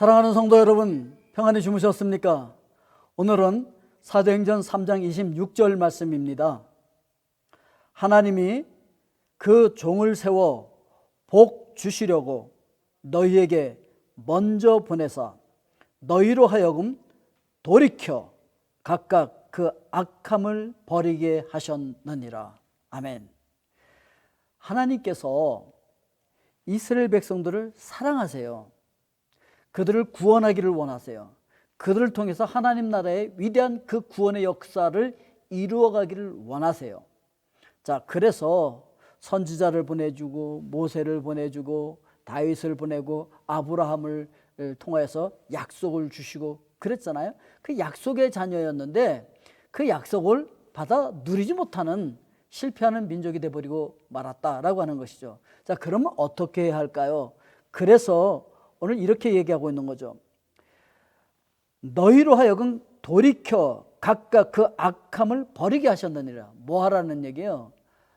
사랑하는 성도 여러분, 평안히 주무셨습니까? 오늘은 사도행전 3장 26절 말씀입니다. 하나님이 그 종을 세워 복 주시려고 너희에게 먼저 보내사 너희로 하여금 돌이켜 각각 그 악함을 버리게 하셨느니라. 아멘. 하나님께서 이스라엘 백성들을 사랑하세요. 그들을 구원하기를 원하세요. 그들을 통해서 하나님 나라의 위대한 그 구원의 역사를 이루어가기를 원하세요. 자, 그래서 선지자를 보내주고 모세를 보내주고 다윗을 보내고 아브라함을 통하여서 약속을 주시고 그랬잖아요. 그 약속의 자녀였는데 그 약속을 받아 누리지 못하는 실패하는 민족이 돼 버리고 말았다라고 하는 것이죠. 자, 그러면 어떻게 해야 할까요? 그래서 오늘 이렇게 얘기하고 있는 거죠. 너희로 하여금 돌이켜 각각 그 악함을 버리게 하셨느니라. 뭐 하라는 얘기예요?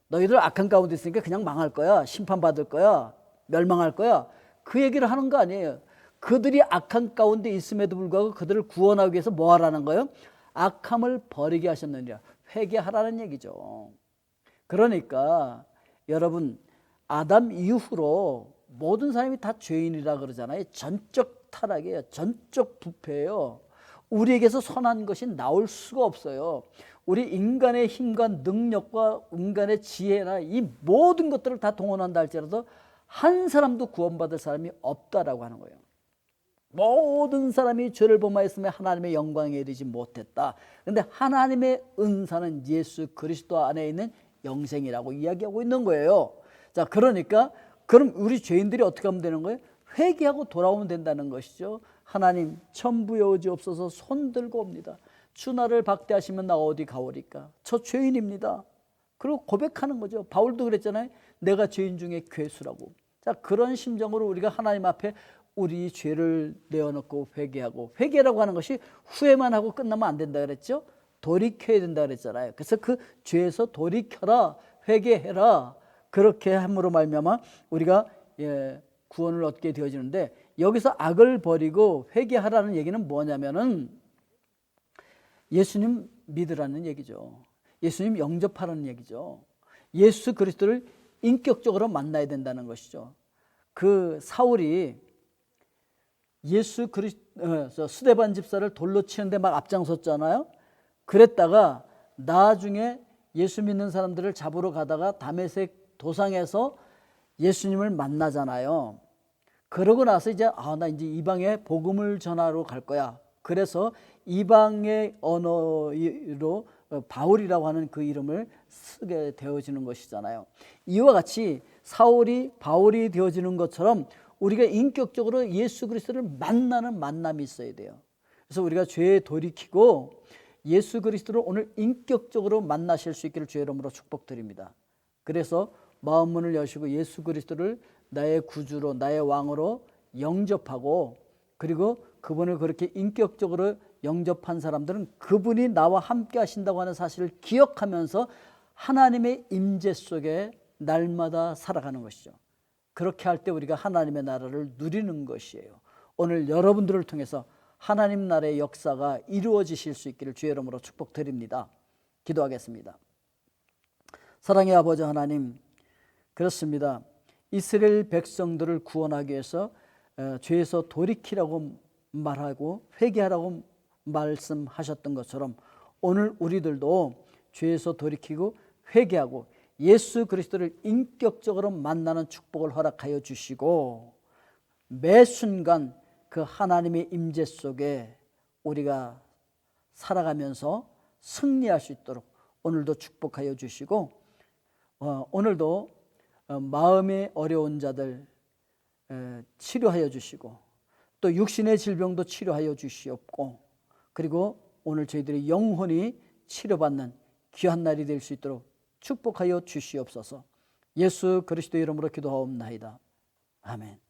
너희들 악한 가운데 있으니까 그냥 망할 거야. 심판받을 거야. 멸망할 거야. 그 얘기를 하는 거 아니에요. 그들이 악한 가운데 있음에도 불구하고 그들을 구원하기 위해서 뭐 하라는 거예요? 악함을 버리게 하셨느니라. 회개하라는 얘기죠. 그러니까 여러분 아담 이후로 모든 사람이 다 죄인이라 그러잖아요. 전적 타락이에요. 전적 부패예요. 우리에게서 선한 것이 나올 수가 없어요. 우리 인간의 힘과 능력과 인간의 지혜나 이 모든 것들을 다 동원한다 할지라도 한 사람도 구원받을 사람이 없다라고 하는 거예요. 모든 사람이 죄를 범하였으며 하나님의 영광에 이르지 못했다. 근데 하나님의 은사는 예수 그리스도 안에 있는 영생이라고 이야기하고 있는 거예요. 자, 그러니까 그럼 우리 죄인들이 어떻게 하면 되는 거예요? 회개하고 돌아오면 된다는 것이죠. 하나님 천부에 오지 없어서 손 들고 옵니다. 주 나를 박대하시면 나 어디 가오리까? 저 죄인입니다. 그리고 고백하는 거죠. 바울도 그랬잖아요. 내가 죄인 중에 괴수라고. 자, 그런 심정으로 우리가 하나님 앞에 우리 죄를 내어놓고 회개하고 회개라고 하는 것이 후회만 하고 끝나면 안 된다 그랬죠. 돌이켜야 된다 그랬잖아요. 그래서 그 죄에서 돌이켜라, 회개해라. 그렇게 함으로 말미암아 우리가 예, 구원을 얻게 되어지는데 여기서 악을 버리고 회개하라는 얘기는 뭐냐면은 예수님 믿으라는 얘기죠. 예수님 영접하라는 얘기죠. 예수 그리스도를 인격적으로 만나야 된다는 것이죠. 그 사울이 예수 그리스도 수대반 집사를 돌로 치는데 막 앞장섰잖아요. 그랬다가 나중에 예수 믿는 사람들을 잡으러 가다가 담에색 도상에서 예수님을 만나잖아요. 그러고 나서 이제 아 나 이제 이방에 복음을 전하러 갈 거야. 그래서 이방의 언어로 바울이라고 하는 그 이름을 쓰게 되어지는 것이잖아요. 이와 같이 사울이 바울이 되어지는 것처럼 우리가 인격적으로 예수 그리스도를 만나는 만남이 있어야 돼요. 그래서 우리가 죄에 돌이키고 예수 그리스도를 오늘 인격적으로 만나실 수 있기를 주의 이름으로 축복드립니다. 그래서 마음 문을 여시고 예수 그리스도를 나의 구주로 나의 왕으로 영접하고 그리고 그분을 그렇게 인격적으로 영접한 사람들은 그분이 나와 함께 하신다고 하는 사실을 기억하면서 하나님의 임재 속에 날마다 살아가는 것이죠. 그렇게 할 때 우리가 하나님의 나라를 누리는 것이에요. 오늘 여러분들을 통해서 하나님 나라의 역사가 이루어지실 수 있기를 주의 이름으로 축복드립니다. 기도하겠습니다. 사랑의 아버지 하나님, 그렇습니다. 이스라엘 백성들을 구원하기 위해서 어, 죄에서 돌이키라고 말하고 회개하라고 말씀하셨던 것처럼 오늘 우리들도 죄에서 돌이키고 회개하고 예수 그리스도를 인격적으로 만나는 축복을 허락하여 주시고 매 순간 그 하나님의 임재 속에 우리가 살아가면서 승리할 수 있도록 오늘도 축복하여 주시고 어, 오늘도 어, 마음의 어려운 자들 에, 치료하여 주시고 또 육신의 질병도 치료하여 주시옵고 그리고 오늘 저희들이 영혼이 치료받는 귀한 날이 될 수 있도록 축복하여 주시옵소서. 예수 그리스도 이름으로 기도하옵나이다. 아멘.